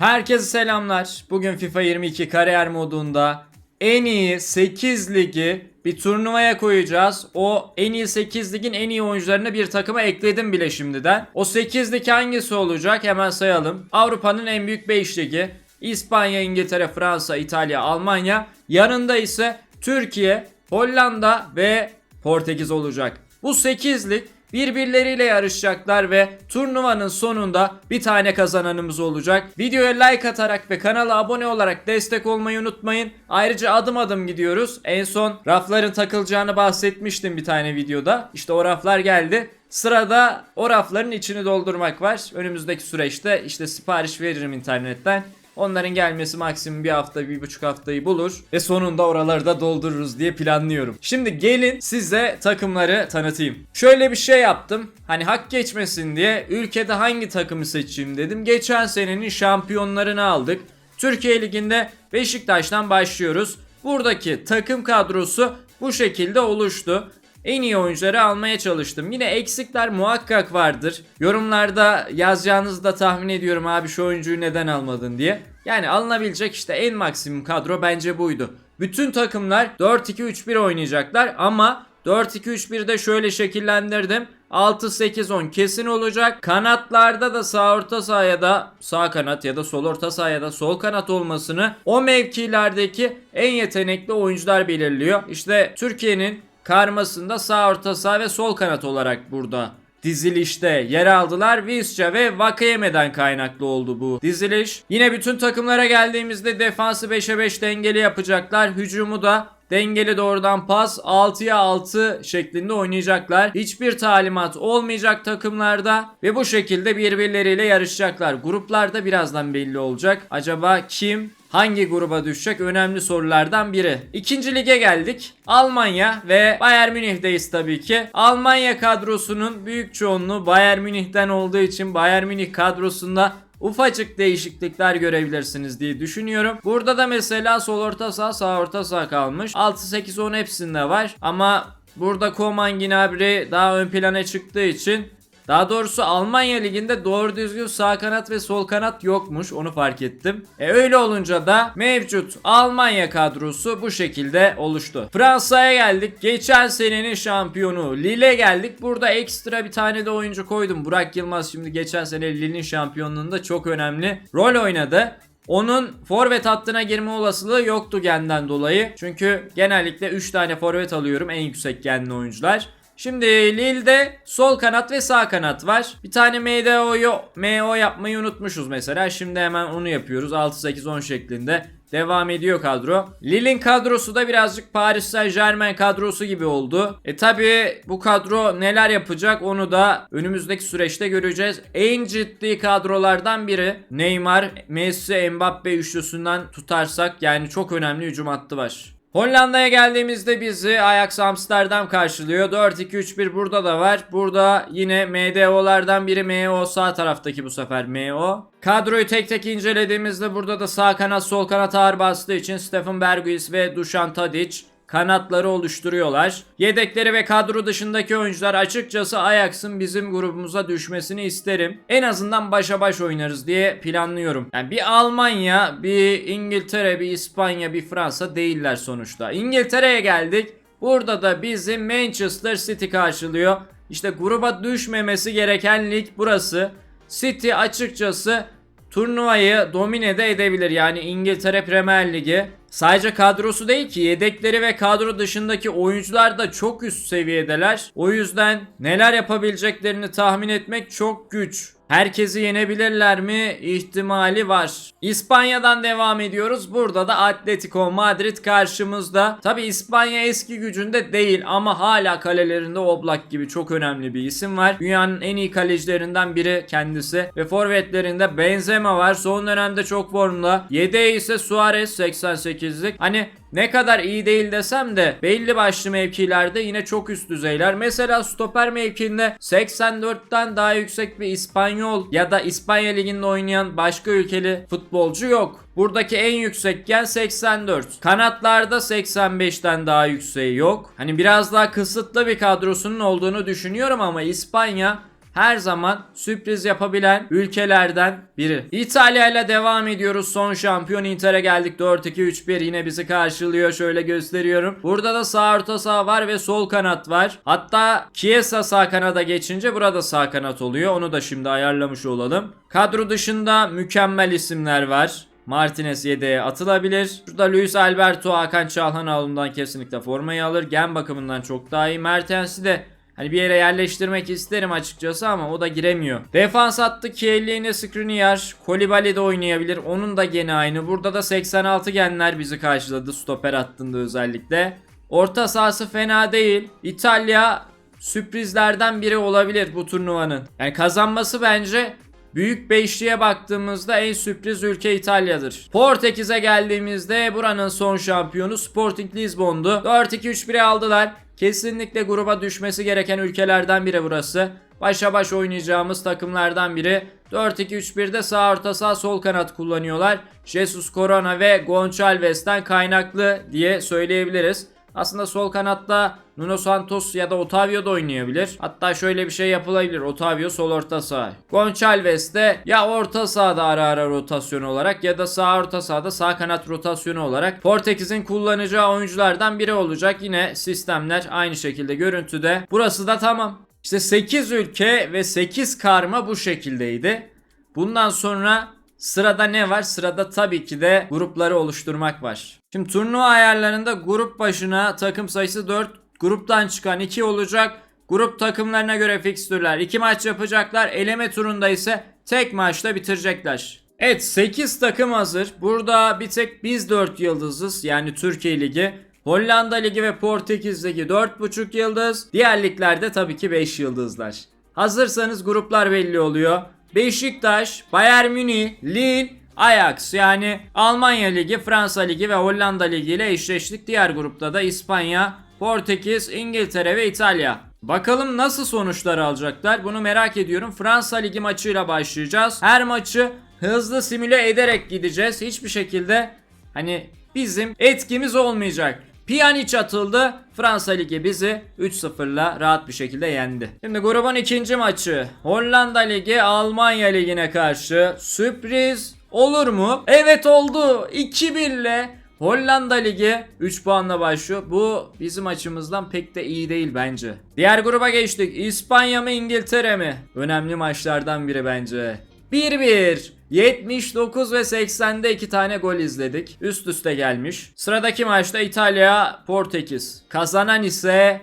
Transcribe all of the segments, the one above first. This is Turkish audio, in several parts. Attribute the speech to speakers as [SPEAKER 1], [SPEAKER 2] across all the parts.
[SPEAKER 1] Herkese selamlar. Bugün FIFA 22 kariyer modunda en iyi 8 ligi bir turnuvaya koyacağız. O en iyi 8 ligin en iyi oyuncularını bir takıma ekledim bile şimdiden. O 8 lig hangisi olacak hemen sayalım. Avrupa'nın en büyük 5 ligi. İspanya, İngiltere, Fransa, İtalya, Almanya. Yanında ise Türkiye, Hollanda ve Portekiz olacak. Bu 8 lig birbirleriyle yarışacaklar ve turnuvanın sonunda bir tane kazananımız olacak. Videoya like atarak ve kanala abone olarak destek olmayı unutmayın. Ayrıca adım adım gidiyoruz. En son rafların takılacağını bahsetmiştim bir tane videoda. İşte o raflar geldi. Sırada o rafların içini doldurmak var. Önümüzdeki süreçte işte sipariş veririm internetten. Onların gelmesi maksimum bir hafta, bir buçuk haftayı bulur. Ve sonunda oraları da doldururuz diye planlıyorum. Şimdi gelin size takımları tanıtayım. Şöyle bir şey yaptım. Hani hak geçmesin diye ülkede hangi takımı seçeyim dedim. Geçen senenin şampiyonlarını aldık. Türkiye Ligi'nde Beşiktaş'tan başlıyoruz. Buradaki takım kadrosu bu şekilde oluştu. En iyi oyuncuları almaya çalıştım. Yine eksikler muhakkak vardır. Yorumlarda yazacağınızı da tahmin ediyorum abi şu oyuncuyu neden almadın diye. Yani alınabilecek işte en maksimum kadro bence buydu. Bütün takımlar 4-2-3-1 oynayacaklar ama 4-2-3-1'de şöyle şekillendirdim. 6-8-10 kesin olacak. Kanatlarda da sağ orta saha ya da sağ kanat ya da sol orta saha ya da sol kanat olmasını o mevkilerdeki en yetenekli oyuncular belirliyor. İşte Türkiye'nin karmasında sağ orta saha ve sol kanat olarak burada dizilişte yer aldılar. Visca ve Vakayeme'den kaynaklı oldu bu diziliş. Yine bütün takımlara geldiğimizde defansı 5'e 5 dengeli yapacaklar. Hücumu da dengeli doğrudan pas 6'ya 6 şeklinde oynayacaklar. Hiçbir talimat olmayacak takımlarda ve bu şekilde birbirleriyle yarışacaklar. Gruplarda birazdan belli olacak. Acaba kim hangi gruba düşecek önemli sorulardan biri. İkinci lige geldik. Almanya ve Bayern Münih'deyiz tabii ki. Almanya kadrosunun büyük çoğunluğu Bayern Münih'ten olduğu için Bayern Münih kadrosunda ufacık değişiklikler görebilirsiniz diye düşünüyorum. Burada da mesela sol orta saha sağ orta saha kalmış. 6-8-10 hepsinde var ama burada Koman Gnabry daha ön plana çıktığı için daha doğrusu Almanya liginde doğru düzgün sağ kanat ve sol kanat yokmuş onu fark ettim. E öyle olunca da mevcut Almanya kadrosu bu şekilde oluştu. Fransa'ya geldik. Geçen senenin şampiyonu Lille geldik. Burada ekstra bir tane de oyuncu koydum. Burak Yılmaz şimdi geçen sene Lille'in şampiyonluğunda çok önemli rol oynadı. Onun forvet hattına girme olasılığı yoktu genden dolayı. Çünkü genellikle 3 tane forvet alıyorum en yüksek genli oyuncular. Şimdi Lille'de sol kanat ve sağ kanat var. Bir tane MDO'yu MO yapmayı unutmuşuz mesela. Şimdi hemen onu yapıyoruz. 6-8-10 şeklinde. Devam ediyor kadro. Lille'in kadrosu da birazcık Paris Saint Germain kadrosu gibi oldu. E tabi bu kadro neler yapacak onu da önümüzdeki süreçte göreceğiz. En ciddi kadrolardan biri Neymar, Messi, Mbappe üçlüsünden tutarsak yani çok önemli hücum hattı var. Hollanda'ya geldiğimizde bizi Ajax Amsterdam karşılıyor. 4-2-3-1 burada da var. Burada yine MDO'lardan biri MO sağ taraftaki bu sefer MO. Kadroyu tek tek incelediğimizde burada da sağ kanat sol kanat ağır bastığı için Stefan Berghuis ve Dušan Tadic kanatları oluşturuyorlar. Yedekleri ve kadro dışındaki oyuncular açıkçası Ajax'ın bizim grubumuza düşmesini isterim. En azından başa baş oynarız diye planlıyorum. Yani bir Almanya, bir İngiltere, bir İspanya, bir Fransa değiller sonuçta. İngiltere'ye geldik. Burada da bizi Manchester City karşılıyor. İşte gruba düşmemesi gereken lig burası. City açıkçası turnuvayı domine de edebilir. Yani İngiltere Premier Ligi. Sadece kadrosu değil ki yedekleri ve kadro dışındaki oyuncular da çok üst seviyedeler. O yüzden neler yapabileceklerini tahmin etmek çok güç. Herkesi yenebilirler mi? İhtimali var. İspanya'dan devam ediyoruz. Burada da Atletico Madrid karşımızda. Tabi İspanya eski gücünde değil ama hala kalelerinde Oblak gibi çok önemli bir isim var. Dünyanın en iyi kalecilerinden biri kendisi. Ve forvetlerinde Benzema var. Son dönemde çok formda. Yedeği ise Suarez 88'lik. Hani ne kadar iyi değil desem de belli başlı mevkilerde yine çok üst düzeyler. Mesela stoper mevkinde 84'ten daha yüksek bir İspanyol ya da İspanya liginde oynayan başka ülkeli futbolcu yok. Buradaki en yüksek gen 84. Kanatlarda 85'ten daha yükseği yok. Hani biraz daha kısıtlı bir kadrosunun olduğunu düşünüyorum ama İspanya her zaman sürpriz yapabilen ülkelerden biri. İtalya ile devam ediyoruz. Son şampiyon Inter'e geldik. 4-2-3-1 yine bizi karşılıyor. Şöyle gösteriyorum. Burada da sağ orta saha var ve sol kanat var. Hatta Chiesa sağ kanada geçince burada sağ kanat oluyor. Onu da şimdi ayarlamış olalım. Kadro dışında mükemmel isimler var. Martinez yedeğe atılabilir. Burada Luis Alberto Hakan Çalhanoğlu'ndan kesinlikle formayı alır. Gen bakımından çok daha iyi. Mertens'i de Hani bir yere yerleştirmek isterim açıkçası ama o da giremiyor. Defans attı Kielini Skriniar. Kolibali de oynayabilir. Onun da gene aynı. Burada da 86 genler bizi karşıladı. Stoper hattında özellikle. Orta sahası fena değil. İtalya sürprizlerden biri olabilir bu turnuvanın. Yani kazanması bence Büyük beşliğe baktığımızda en sürpriz ülke İtalya'dır. Portekiz'e geldiğimizde buranın son şampiyonu Sporting Lisbon'du. 4-2-3-1'e aldılar. Kesinlikle gruba düşmesi gereken ülkelerden biri burası. Başa baş oynayacağımız takımlardan biri. 4-2-3-1'de sağ orta sağ sol kanat kullanıyorlar. Jesus Corona ve Gonçalves'ten kaynaklı diye söyleyebiliriz. Aslında sol kanatta Nuno Santos ya da Otavio da oynayabilir. Hatta şöyle bir şey yapılabilir. Otavio sol orta saha. Gonçalves de ya orta sahada ara ara rotasyon olarak ya da sağ orta sahada sağ kanat rotasyonu olarak Portekiz'in kullanacağı oyunculardan biri olacak. Yine sistemler aynı şekilde görüntüde. Burası da tamam. İşte 8 ülke ve 8 karma bu şekildeydi. Bundan sonra Sırada ne var? Sırada tabii ki de grupları oluşturmak var. Şimdi turnuva ayarlarında grup başına takım sayısı 4, gruptan çıkan 2 olacak. Grup takımlarına göre fikstürler 2 maç yapacaklar. Eleme turunda ise tek maçta bitirecekler. Evet 8 takım hazır. Burada bir tek biz 4 yıldızız. Yani Türkiye Ligi. Hollanda Ligi ve Portekiz Ligi 4.5 yıldız. Diğer liglerde tabii ki 5 yıldızlar. Hazırsanız gruplar belli oluyor. Beşiktaş, Bayern Münih, Lille, Ajax yani Almanya Ligi, Fransa Ligi ve Hollanda Ligi ile eşleştik. Diğer grupta da İspanya, Portekiz, İngiltere ve İtalya. Bakalım nasıl sonuçlar alacaklar bunu merak ediyorum. Fransa Ligi maçıyla başlayacağız. Her maçı hızlı simüle ederek gideceğiz. Hiçbir şekilde hani bizim etkimiz olmayacak. Pjanic atıldı. Fransa Ligi bizi 3-0'la rahat bir şekilde yendi. Şimdi grubun ikinci maçı. Hollanda Ligi Almanya Ligi'ne karşı. Sürpriz olur mu? Evet oldu. 2-1 ile Hollanda Ligi 3 puanla başlıyor. Bu bizim açımızdan pek de iyi değil bence. Diğer gruba geçtik. İspanya mı İngiltere mi? Önemli maçlardan biri bence. 1-1. 79 ve 80'de 2 tane gol izledik. Üst üste gelmiş. Sıradaki maçta İtalya Portekiz. Kazanan ise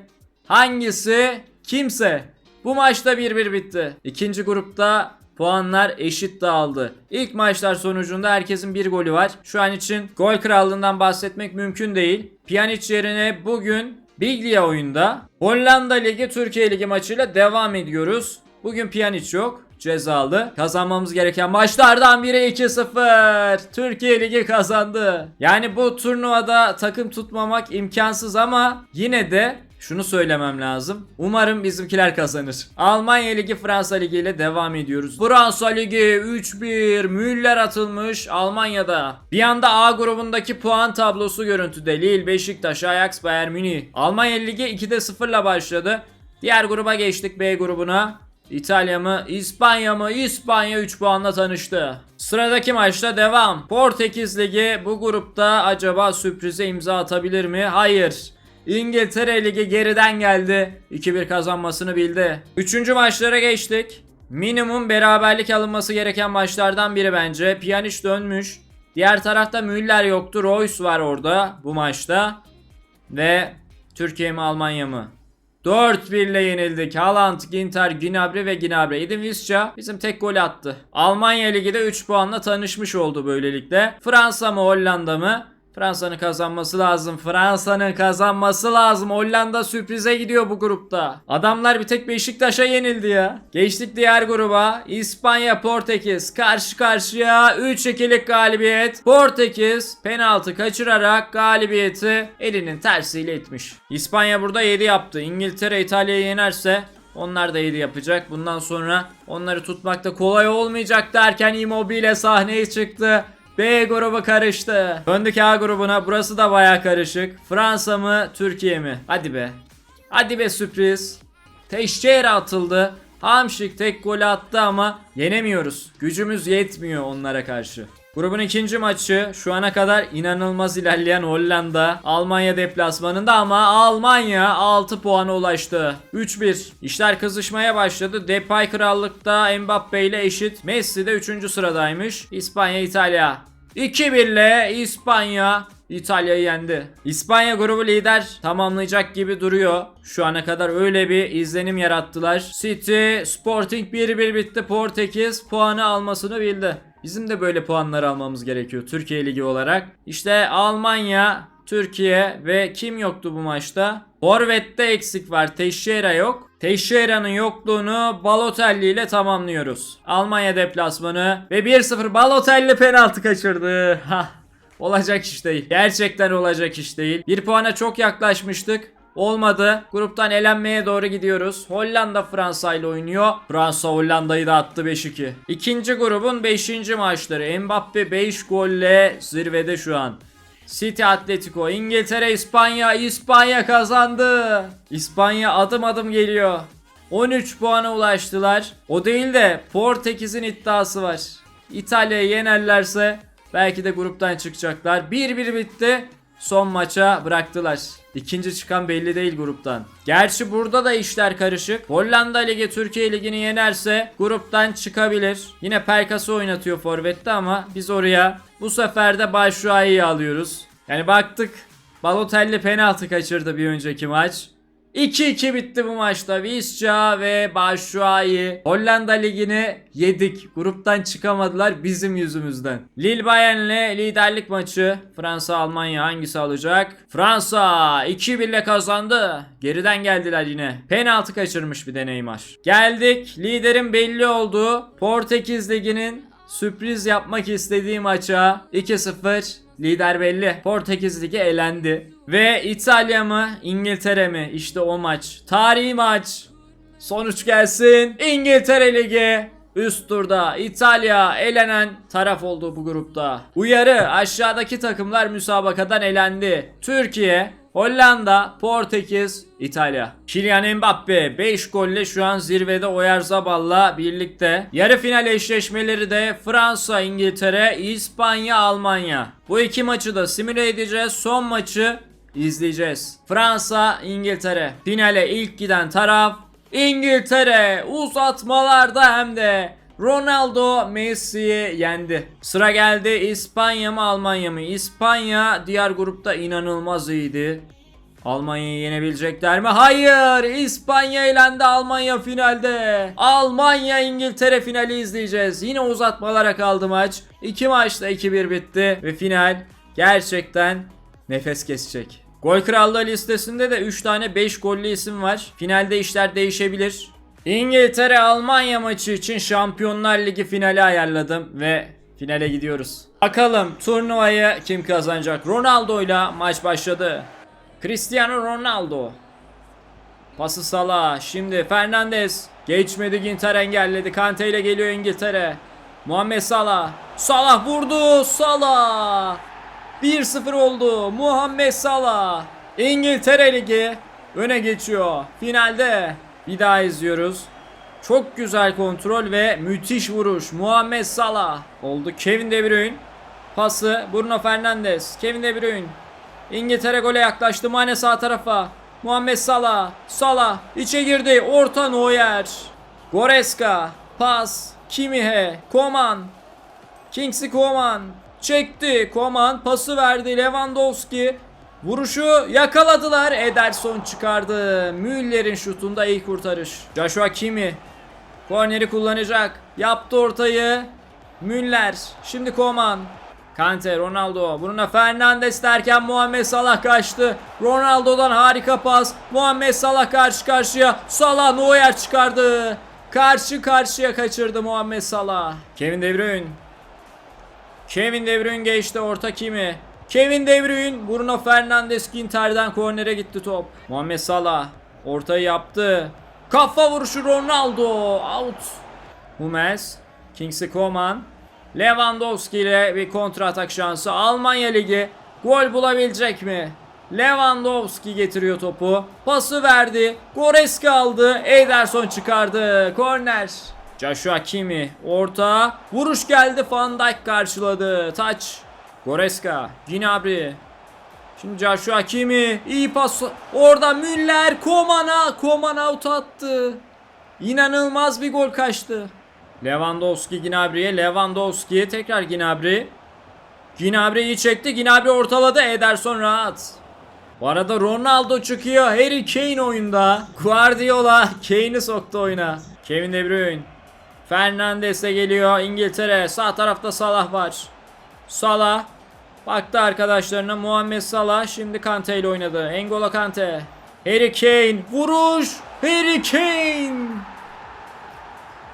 [SPEAKER 1] hangisi? Kimse. Bu maçta 1-1 bitti. İkinci grupta puanlar eşit dağıldı. İlk maçlar sonucunda herkesin bir golü var. Şu an için gol krallığından bahsetmek mümkün değil. Pjanic yerine bugün Biglia oyunda. Hollanda Ligi Türkiye Ligi maçıyla devam ediyoruz. Bugün Pjanic yok cezalı. Kazanmamız gereken maçlardan biri 2-0. Türkiye Ligi kazandı. Yani bu turnuvada takım tutmamak imkansız ama yine de şunu söylemem lazım. Umarım bizimkiler kazanır. Almanya Ligi Fransa Ligi ile devam ediyoruz. Fransa Ligi 3-1 Müller atılmış Almanya'da. Bir anda A grubundaki puan tablosu görüntüde. Lille, Beşiktaş, Ajax, Bayern Münih. Almanya Ligi 2'de 0 ile başladı. Diğer gruba geçtik B grubuna. İtalya mı? İspanya mı? İspanya 3 puanla tanıştı. Sıradaki maçta devam. Portekiz Ligi bu grupta acaba sürprize imza atabilir mi? Hayır. İngiltere Ligi geriden geldi. 2-1 kazanmasını bildi. Üçüncü maçlara geçtik. Minimum beraberlik alınması gereken maçlardan biri bence. Pjanic dönmüş. Diğer tarafta Müller yoktu. Royce var orada bu maçta. Ve Türkiye mi Almanya mı? 4-1 ile yenildik. Haaland, Ginter, Gnabry ve Gnabry. Edin Visca bizim tek golü attı. Almanya Ligi'de 3 puanla tanışmış oldu böylelikle. Fransa mı Hollanda mı? Fransa'nın kazanması lazım. Fransa'nın kazanması lazım. Hollanda sürprize gidiyor bu grupta. Adamlar bir tek Beşiktaş'a yenildi ya. Geçtik diğer gruba. İspanya, Portekiz karşı karşıya 3-2'lik galibiyet. Portekiz penaltı kaçırarak galibiyeti elinin tersiyle etmiş. İspanya burada 7 yaptı. İngiltere İtalya'yı yenerse onlar da 7 yapacak. Bundan sonra onları tutmak da kolay olmayacak derken Immobile sahneye çıktı. B grubu karıştı. Döndük A grubuna. Burası da baya karışık. Fransa mı, Türkiye mi? Hadi be. Hadi be sürpriz. Teşçere atıldı. Hamşik tek golü attı ama yenemiyoruz. Gücümüz yetmiyor onlara karşı. Grubun ikinci maçı şu ana kadar inanılmaz ilerleyen Hollanda Almanya deplasmanında ama Almanya 6 puana ulaştı. 3-1. İşler kızışmaya başladı. Depay krallıkta Mbappe ile eşit. Messi de 3. sıradaymış. İspanya İtalya. 2-1 ile İspanya İtalya'yı yendi. İspanya grubu lider tamamlayacak gibi duruyor. Şu ana kadar öyle bir izlenim yarattılar. City, Sporting 1-1 bitti. Portekiz puanı almasını bildi. Bizim de böyle puanlar almamız gerekiyor Türkiye Ligi olarak. İşte Almanya, Türkiye ve kim yoktu bu maçta? Forvet'te eksik var. Teixeira yok. Teixeira'nın yokluğunu Balotelli ile tamamlıyoruz. Almanya deplasmanı ve 1-0 Balotelli penaltı kaçırdı. Hah. Olacak iş değil. Gerçekten olacak iş değil. Bir puana çok yaklaşmıştık. Olmadı. Gruptan elenmeye doğru gidiyoruz. Hollanda Fransa ile oynuyor. Fransa Hollanda'yı da attı 5-2. İkinci grubun 5. maçları. Mbappe 5 golle zirvede şu an. City Atletico, İngiltere, İspanya, İspanya kazandı. İspanya adım adım geliyor. 13 puana ulaştılar. O değil de Portekiz'in iddiası var. İtalya'yı yenerlerse belki de gruptan çıkacaklar. 1-1 bitti. Son maça bıraktılar. İkinci çıkan belli değil gruptan. Gerçi burada da işler karışık. Hollanda Ligi Türkiye Ligi'ni yenerse gruptan çıkabilir. Yine Perkas'ı oynatıyor Forvet'te ama biz oraya bu sefer de Başşuay'ı alıyoruz. Yani baktık Balotelli penaltı kaçırdı bir önceki maç. 2-2 bitti bu maçta. Visca ve Başşuay'ı Hollanda Ligi'ni yedik. Gruptan çıkamadılar bizim yüzümüzden. Lille Bayern'le liderlik maçı. Fransa Almanya hangisi alacak? Fransa 2-1 ile kazandı. Geriden geldiler yine. Penaltı kaçırmış bir de Neymar. Geldik. Liderin belli olduğu Portekiz Ligi'nin sürpriz yapmak istediği maça 2-0 Lider belli. Portekiz Ligi elendi. Ve İtalya mı İngiltere mi? İşte o maç. Tarihi maç. Sonuç gelsin. İngiltere Ligi üst turda İtalya elenen taraf oldu bu grupta. Uyarı aşağıdaki takımlar müsabakadan elendi. Türkiye, Hollanda, Portekiz, İtalya. Kylian Mbappe 5 golle şu an zirvede Oyarzabal'la birlikte. Yarı final eşleşmeleri de Fransa, İngiltere, İspanya, Almanya. Bu iki maçı da simüle edeceğiz. Son maçı izleyeceğiz. Fransa, İngiltere. Finale ilk giden taraf İngiltere. Uzatmalarda hem de. Ronaldo Messi'yi yendi. Sıra geldi İspanya mı Almanya mı? İspanya diğer grupta inanılmaz iyiydi. Almanya'yı yenebilecekler mi? Hayır! İspanya elendi Almanya finalde. Almanya İngiltere finali izleyeceğiz. Yine uzatmalara kaldı maç. İki maçta 2-1 bitti ve final gerçekten nefes kesecek. Gol krallığı listesinde de 3 tane 5 gollü isim var. Finalde işler değişebilir. İngiltere Almanya maçı için Şampiyonlar Ligi finali ayarladım ve finale gidiyoruz. Bakalım turnuvayı kim kazanacak? Ronaldo ile maç başladı. Cristiano Ronaldo. Pası Salah. Şimdi Fernandez. Geçmedi Ginter engelledi. Kante ile geliyor İngiltere. Muhammed Salah. Salah vurdu. Salah. 1-0 oldu. Muhammed Salah. İngiltere Ligi öne geçiyor. Finalde bir daha izliyoruz. Çok güzel kontrol ve müthiş vuruş. Muhammed Salah oldu. Kevin De Bruyne. Pası Bruno Fernandes. Kevin De Bruyne. İngiltere gole yaklaştı. Mane sağ tarafa. Muhammed Salah. Salah içe girdi. Orta Neuer. Goreska. Pas. Kimihe. Koman. Kingsley Koman. Çekti. Koman pası verdi. Lewandowski. Vuruşu yakaladılar. Ederson çıkardı. Müller'in şutunda iyi kurtarış. Joshua Kimi. Korneri kullanacak. Yaptı ortayı. Müller. Şimdi Koman. Kante, Ronaldo, Bruno Fernandes derken Muhammed Salah kaçtı. Ronaldo'dan harika pas. Muhammed Salah karşı karşıya. Salah Neuer çıkardı. Karşı karşıya kaçırdı Muhammed Salah. Kevin De Bruyne. Kevin De Bruyne geçti orta kimi? Kevin De Bruyne, Bruno Fernandes Ginter'den kornere gitti top. Muhammed Salah ortayı yaptı. Kafa vuruşu Ronaldo. Out. Hummels, Kingsley Coman, Lewandowski ile bir kontra atak şansı. Almanya Ligi gol bulabilecek mi? Lewandowski getiriyor topu. Pası verdi. Goreska aldı. Ederson çıkardı. Korner. Joshua Kimi orta. Vuruş geldi. Van Dijk karşıladı. Taç. Goreska. Gnabry. Şimdi Joshua Kimi. iyi pas. Orada Müller. Koman'a. Koman out attı. İnanılmaz bir gol kaçtı. Lewandowski Gnabry'e. Lewandowski tekrar Gnabry. Gnabry iyi çekti. Gnabry ortaladı. Ederson rahat. Bu arada Ronaldo çıkıyor. Harry Kane oyunda. Guardiola Kane'i soktu oyuna. Kevin De Bruyne. Fernandes de geliyor. İngiltere. Sağ tarafta Salah var. Salah. Baktı arkadaşlarına Muhammed Salah. Şimdi Kante ile oynadı. N'Golo Kante. Harry Kane. Vuruş. Harry Kane.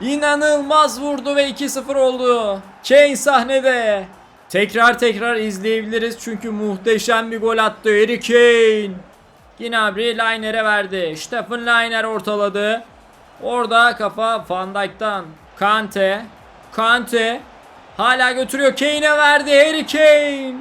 [SPEAKER 1] İnanılmaz vurdu ve 2-0 oldu. Kane sahnede. Tekrar tekrar izleyebiliriz çünkü muhteşem bir gol attı Harry Kane. Gnabry Liner'e verdi. Stephen Liner ortaladı. Orada kafa Van Dijk'tan. Kante. Kante. Hala götürüyor. Kane'e verdi. Harry Kane.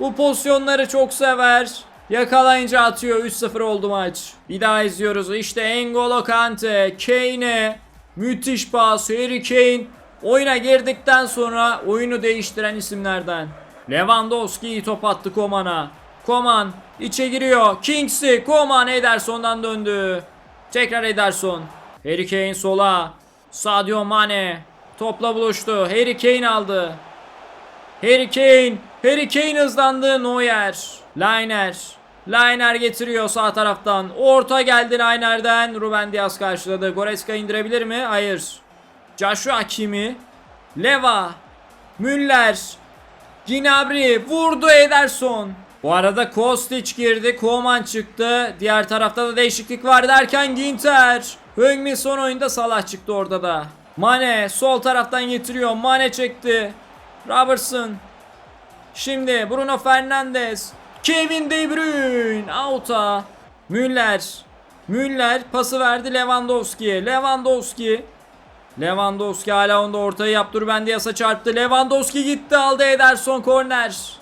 [SPEAKER 1] Bu pozisyonları çok sever. Yakalayınca atıyor. 3-0 oldu maç. Bir daha izliyoruz. İşte N'Golo Kante. Kane'e. Müthiş pas. Harry Kane. Oyuna girdikten sonra oyunu değiştiren isimlerden. Lewandowski top attı Koman'a. Koman içe giriyor. Kingsley. Koman Ederson'dan döndü. Tekrar Ederson. Harry Kane sola. Sadio Mane. Topla buluştu. Harry Kane aldı. Harry Kane. Harry Kane hızlandı. Neuer. Liner. Liner getiriyor sağ taraftan. Orta geldi Liner'den. Ruben Diaz karşıladı. Goretzka indirebilir mi? Hayır. Joshua Kimi. Leva. Müller. Gnabry. Vurdu Ederson. Bu arada Kostic girdi. Koman çıktı. Diğer tarafta da değişiklik var derken Ginter. Heung-min son oyunda Salah çıktı orada da. Mane sol taraftan getiriyor. Mane çekti. Robertson. Şimdi Bruno Fernandes. Kevin De Bruyne. Out'a. Müller. Müller pası verdi Lewandowski'ye. Lewandowski. Lewandowski hala onda ortayı yaptı. Ruben Dias'a çarptı. Lewandowski gitti aldı Ederson korner.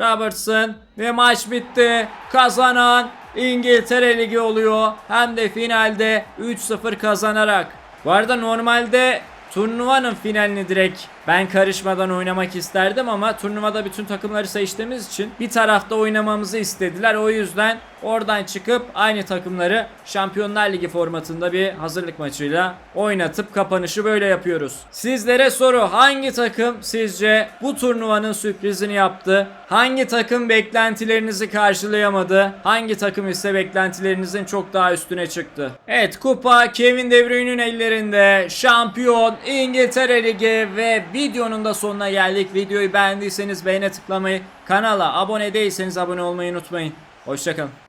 [SPEAKER 1] Robertson ve maç bitti. Kazanan İngiltere Ligi oluyor. Hem de finalde 3-0 kazanarak. Bu arada normalde turnuvanın finalini direkt ben karışmadan oynamak isterdim ama turnuvada bütün takımları seçtiğimiz için bir tarafta oynamamızı istediler. O yüzden oradan çıkıp aynı takımları Şampiyonlar Ligi formatında bir hazırlık maçıyla oynatıp kapanışı böyle yapıyoruz. Sizlere soru hangi takım sizce bu turnuvanın sürprizini yaptı? Hangi takım beklentilerinizi karşılayamadı? Hangi takım ise beklentilerinizin çok daha üstüne çıktı? Evet kupa Kevin De Bruyne'nin ellerinde. Şampiyon İngiltere Ligi ve videonun da sonuna geldik. Videoyu beğendiyseniz beğene tıklamayı, kanala abone değilseniz abone olmayı unutmayın. Hoşçakalın.